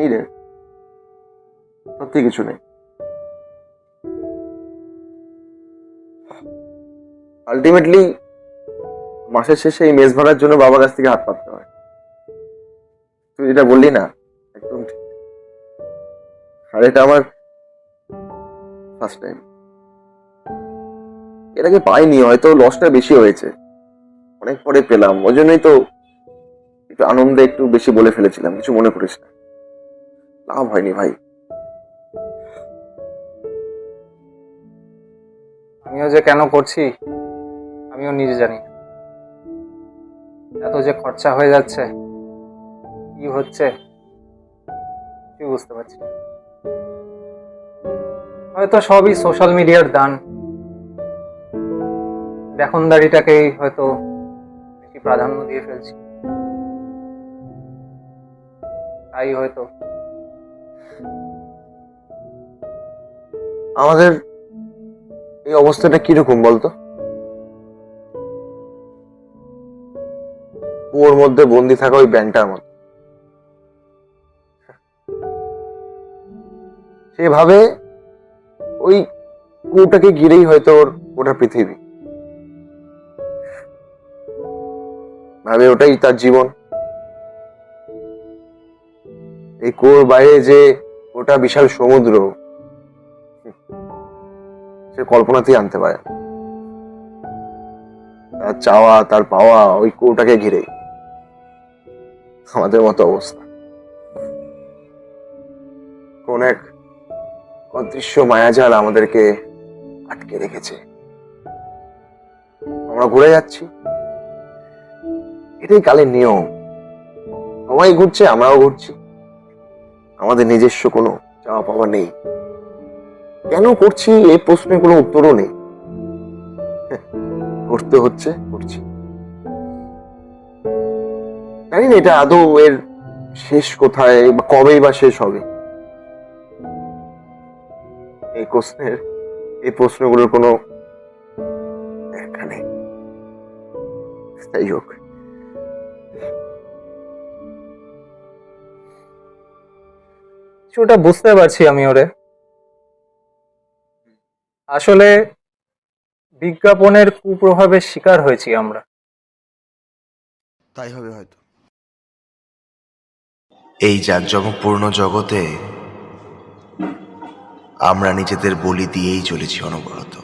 নেই রে। সত্যি কিছু নেই। আলটিমেটলি মাসের শেষে এই মেস ভাড়ার জন্য বাবার কাছ থেকে হাত পাততে হয়। তুই যেটা বললি না, একদম ঠিক। আর এটা আমার ফার্স্ট টাইম আগে পাইনি, হয়তো লসটা বেশি হয়েছে। অনেক পরে পেলাম, ওই জন্যই তো একটু আনন্দে একটু বেশি বলে ফেলেছিলাম, কিছু মনে করিস না। লাভ হয়নি ভাই। আমিও যে কেন করছি, আমিও নিজে জানি এত যে খরচা হয়ে যাচ্ছে, কি হচ্ছে কি বুঝতে পারছি হয়তো সবই সোশ্যাল মিডিয়ার দান। দেখনদারিটাকেই হয়তো বেশি প্রাধান্য দিয়ে ফেলছি। তাই হয়তো আমাদের এই অবস্থাটা কীরকম বলতো? কুয়োর মধ্যে বন্দি থাকা ওই ব্যাংকটার মতো। সেভাবে ওই কুয়োটাকে ঘিরেই হয়তো ওর ওটা পৃথিবী। ভাবে ওটাই তার জীবন। এই কুয়োর বাইরে যে ওটা বিশাল সমুদ্র সে কল্পনাতেই আনতে পারে। তার চাওয়া, তার পাওয়া, ওই কুয়োটাকে ঘিরে আমাদের মতো অবস্থা। কোন এক অদৃশ্য মায়াজাল আমাদেরকে আটকে রেখেছে। আমরা ঘুরে যাচ্ছি। এটাই কালের নিয়ম। সবাই ঘুরছে, আমরাও ঘুরছি। আমাদের নিজস্ব কোনো চাওয়া পাওয়া নেই। কেন করছি? এই প্রশ্নের কোনো উত্তরও নেই। করতে হচ্ছে, করছি। জানি না এটা আদৌ এর শেষ কোথায় বা কবেই বা শেষ হবে। এই প্রশ্নের, এই প্রশ্নগুলোর কোনো ব্যাখ্যা নেই। যাই হোক। কিছুটা বুঝতে পারছি আমি ওরে। আসলে বিজ্ঞাপনের কুপ্রভাবের শিকার হয়েছি আমরা। তাই হবে হয়তো। এই জাঁকজমকপূর্ণ জগতে আমরা নিজেদের বলি দিয়েই চলেছি অনবরত।